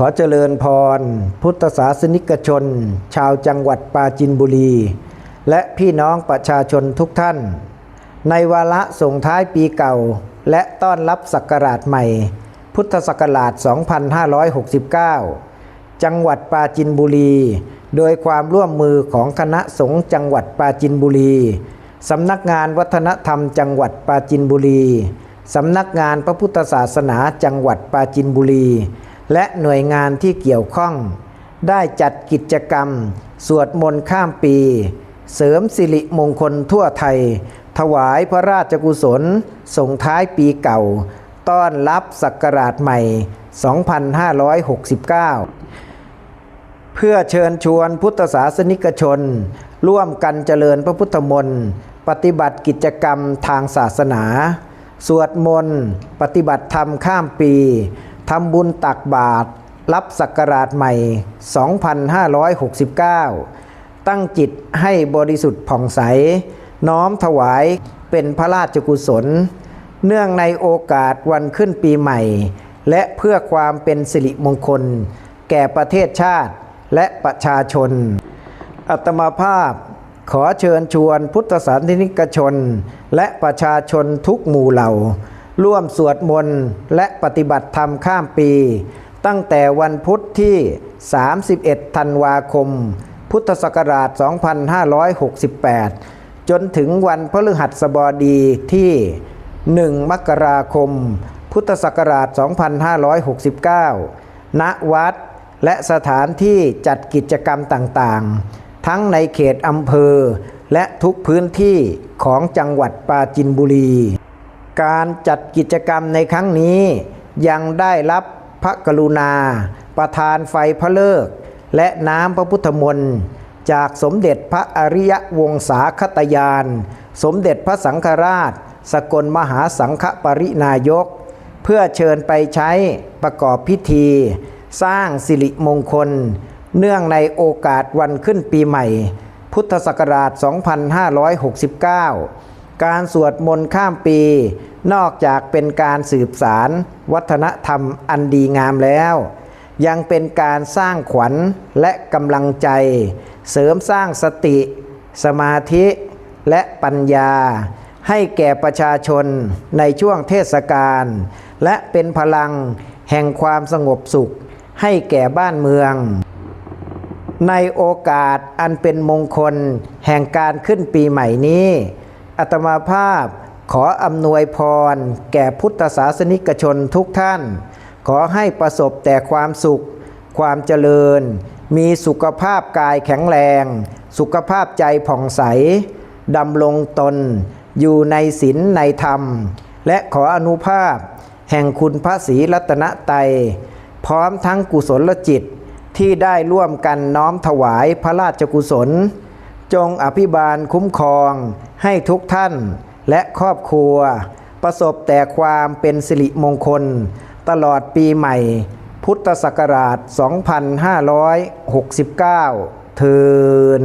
ขอเจริญพร พุทธศาสนิกชน ชาวจังหวัดปราจินบุรี และพี่น้องประชาชนทุกท่าน ในวาระส่งท้ายปีเก่า และต้อนรับศักราชใหม่ พุทธศักราช 2569 จังหวัดปราจินบุรี โดยความร่วมมือของคณะสงฆ์จังหวัดปราจินบุรีสำนักงานวัฒนธรรมจังหวัดปราจินบุรีสำนักงานพระพุทธศาสนาจังหวัดปราจินบุรี และหน่วยงานที่เกี่ยวข้อง ได้จัดกิจกรรม สวดมนต์ข้ามปี เสริมสิริมงคลทั่วไทย ถวายพระราชกุศล ส่งท้ายปีเก่า ต้อนรับศักราชใหม่ 2569 เพื่อเชิญชวนพุทธศาสนิกชน ร่วมกันเจริญพระพุทธมนต์ปฏิบัติกิจกรรมทางศาสนา สวดมนต์ ปฏิบัติธรรมข้ามปี ทำบุญตักบาตรรับศักราชใหม่ 2569 ตั้งจิตให้บริสุทธิ์ผ่องใส น้อมถวายเป็นพระราชกุศล เนื่องในโอกาสวันขึ้นปีใหม่ และเพื่อความเป็นสิริมงคล แก่ประเทศชาติและประชาชน อัตมาภาพขอเชิญชวนพุทธศาสนิกชน และประชาชนทุกหมู่เหล่า ร่วมสวดมนต์และปฏิบัติธรรมข้ามปี ตั้งแต่วันพุธที่ 31 ธันวาคม พุทธศักราช 2568 จนถึงวันพฤหัสบดีที่ 1 มกราคม พุทธศักราช 2569 ณ วัดและสถานที่จัดกิจกรรมต่างๆ ทั้งในเขตอำเภอและทุกพื้นที่ของจังหวัดปราจินบุรี การจัดกิจกรรมในครั้งนี้ยังได้รับพระกรุณา ประทานไฟพระเลิก และน้ำพระพุทธมนต์จากสมเด็จพระอริยวงศาคตยาน สมเด็จพระสังฆราช สกลมหาสังฆปรินายก เพื่อเชิญไปใช้ประกอบพิธี สร้างสิริมงคล เนื่องในโอกาสวันขึ้นปีใหม่ พุทธศักราช 2569 การสวดมนต์ข้ามปี นอกจากเป็นการสืบสารวัฒนธรรมอันดีงามแล้ว ยังเป็นการสร้างขวัญและกำลังใจ เสริมสร้างสติ สมาธิและปัญญา ให้แก่ประชาชนในช่วงเทศกาลและเป็นพลังแห่งความสงบสุข ให้แก่บ้านเมือง ในโอกาสอันเป็นมงคลแห่งการขึ้นปีใหม่นี้ อัตมาภาพ ขออำนวยพร แก่พุทธศาสนิกชนทุกท่าน ขอให้ประสบแต่ความสุข ความเจริญ มีสุขภาพกายแข็งแรง สุขภาพใจผ่องใสดำรงตน อยู่ในศีลในธรรม และขออนุภาพ แห่งคุณพระศรีรัตนไตรัยพร้อมทั้งกุศลจิตที่ได้ร่วมกันน้อมถวายพระราชกุศล จงอภิบาลคุ้มครองให้ทุกท่านและครอบครัว ประสบแต่ความเป็นสิริมงคล ตลอดปีใหม่ พุทธศักราช 2569 เทิน